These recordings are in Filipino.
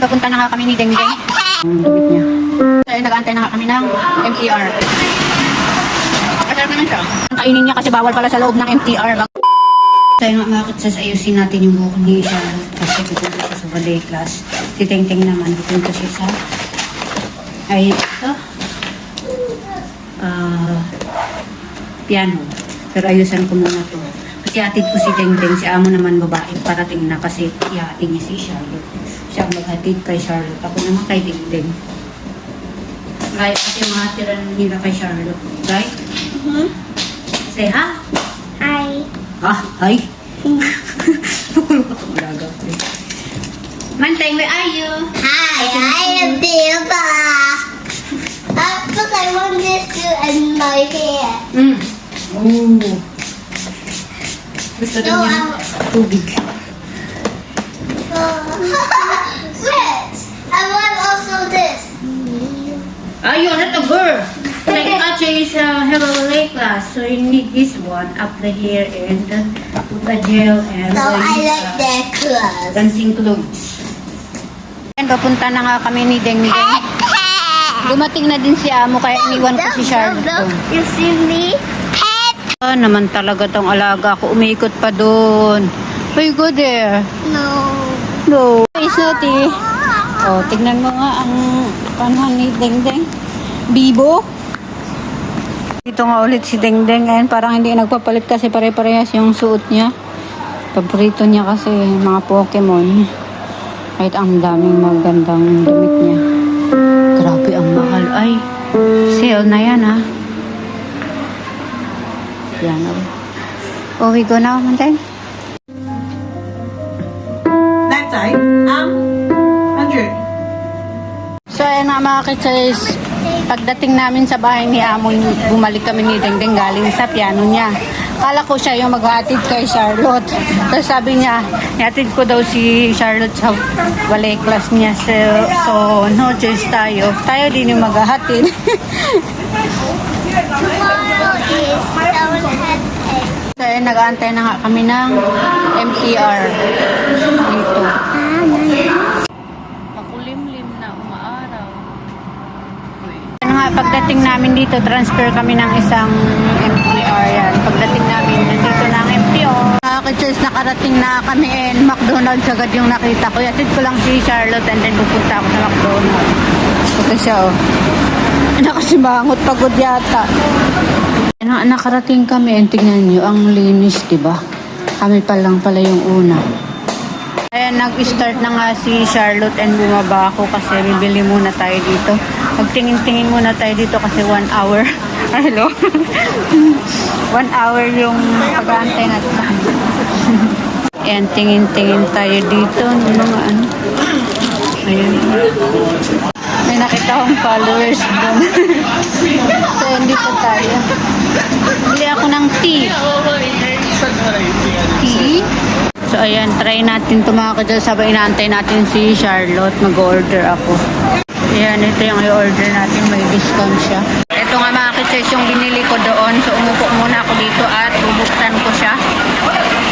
Papunta na nga kami ni Deng Deng. Ang niya. So, nag-aantay na nga kami ng MTR. Masarap naman siya. Kainin niya kasi bawal pala sa loob ng MTR. Tayo nga mga kutsas, ayusin natin yung buhok ni siya. Kasi pupunta siya sa ballet class. Si Teng Teng naman, pupunta siya sa... Ay, ito. Ah... piano. Pero ayusan ko muna to. Kasi atid ko si Deng Deng, si amo naman babae, parating na kasi ihatid niya si Charlotte. Siya maghatid kay Charlotte. Ako naman kay Deng Deng. Right, kasi mga tira nila kay Charlotte. Right? Mhm. Say ha. Hi. Ah, hi. Tukulog ako malaga. Manteng, where are you? Hi, I am Diva. But I want this to end my hair. Mm. Oh. Gusto daw No, niya I'm- tubig. Switch. I want also this. Ah, you're not a girl. Like Ache is uh, have a ballet class, so you need this one up the hair and uh, put a gel and So I like uh, their clothes. dancing clothes. And papunta na nga kami ni Deng Deng. Dumating na din si Amo kaya iniwan ko si Charlotte doon. You see me? Ah, naman talaga tong alaga ko. Umikot pa doon. Hey, go there. No. No. It's naughty. Oh, tignan mo nga ang panhan ni Deng Deng. Bibo. Dito nga ulit si Deng Deng. Ayan, parang hindi nagpapalit kasi pare-parehas yung suot niya. Paborito niya kasi mga Pokemon. Kahit ang daming magandang damit niya. Grabe ang mahal. Ay, sale na yan ha. Yan oh. Oh, we go now, Manteng. That side. Um, 100. So, ayan nga mga kitsais, pagdating namin sa bahay ni Amon, bumalik kami ni Dengdeng galing sa piano niya. Kala ko siya yung maghatid kay Charlotte. Tapos sabi niya, ihatid ko daw si Charlotte sa ballet class niya. So, so no choice tayo. Tayo din yung maghahatid. Is Stonehead Day. so, ayan, nag-aantay na nga kami ng MTR dito. Makulimlim na umaaraw. Ano nga, pagdating namin dito, transfer kami ng isang MTR yan. Pagdating namin, nandito na ang MTR. Mga ka-choice, nakarating na kami and McDonald's agad yung nakita ko. Yatid ko lang si Charlotte and then pupunta ako sa McDonald's. Ito siya, oh. Nakasimangot, pagod yata. Na, nakarating kami and tingnan nyo, ang linis, di ba? Kami pa lang pala yung una. Ayan, nag-start na nga si Charlotte and bumaba ako kasi bibili muna tayo dito. Magtingin-tingin muna tayo dito kasi one hour. Hello? one hour yung pag-aantay natin. Ayan, tingin-tingin tayo dito mga ano. Ayan. May nakita akong followers doon. so, dito tayo. Bili ako ng tea. Tea? So, ayan, try natin tumaka dyan. Sabay inaantay natin si Charlotte. Mag-order ako. Ayan, ito yung i-order natin. May discount siya. Ito nga mga kids yung binili ko doon. So, umupo muna ako dito at bubuksan ko siya.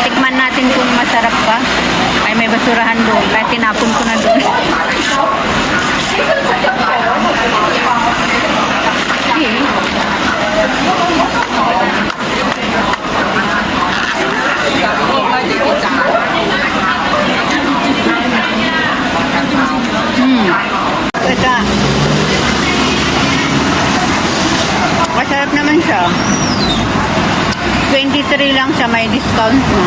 Tikman natin kung masarap pa. Ay, may basurahan doon. Kaya tinapon ko na doon. Okay. Masarap naman siya. 23 lang siya, may discount na.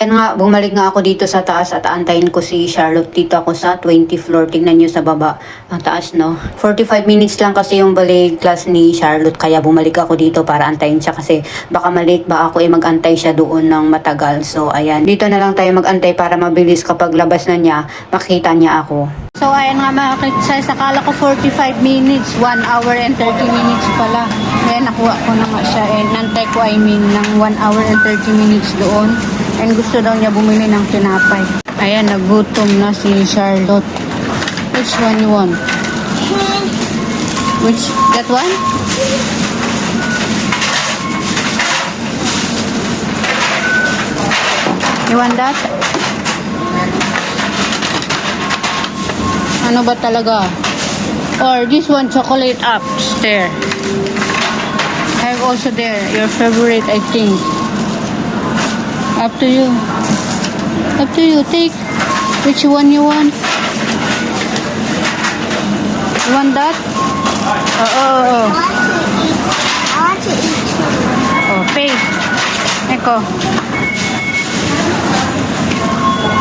Yan nga, bumalik nga ako dito sa taas at antayin ko si Charlotte dito ako sa 20 floor. Tingnan nyo sa baba. Ang taas, no? 45 minutes lang kasi yung ballet class ni Charlotte. Kaya bumalik ako dito para antayin siya kasi baka malate ba ako eh mag-antay siya doon ng matagal. So, ayan. Dito na lang tayo mag-antay para mabilis kapag labas na niya, makita niya ako. So, ayan nga mga kids, akala ko 45 minutes, 1 hour and 30 minutes pala. Kaya nakuha ko na nga siya. And nantay ko, I mean, ng 1 hour and 30 minutes doon. And gusto daw niya bumili ng tinapay. Ayan, nagutom na si Charlotte. Which one you want? Which, that one? You want that? Ano ba talaga? Or this one, chocolate upstairs. I have also there, your favorite, I think. Up to you. Up to you. Take which one you want. You want that? Oh, oh, oh. Oh, pay. Eko.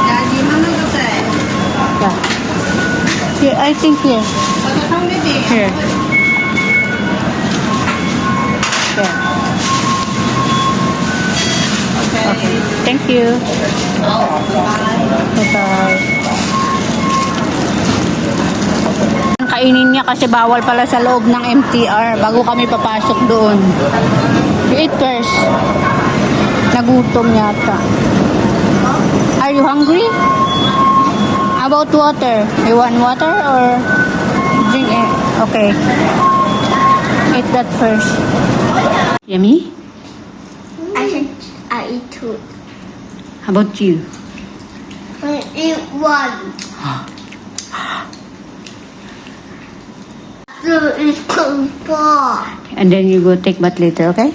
Daddy, mama go say. Yeah. Here, I think here. Here. There. Okay. Thank you. Bye-bye. Kainin niya kasi bawal pala sa loob ng MTR bago kami papasok doon. You eat first. Nagutom yata. Are you hungry? About water? You want water or drink it? Okay. Eat that first. Yummy? I should. I eat two. How about you? I eat one. So it's po. And then you go take bath later, okay?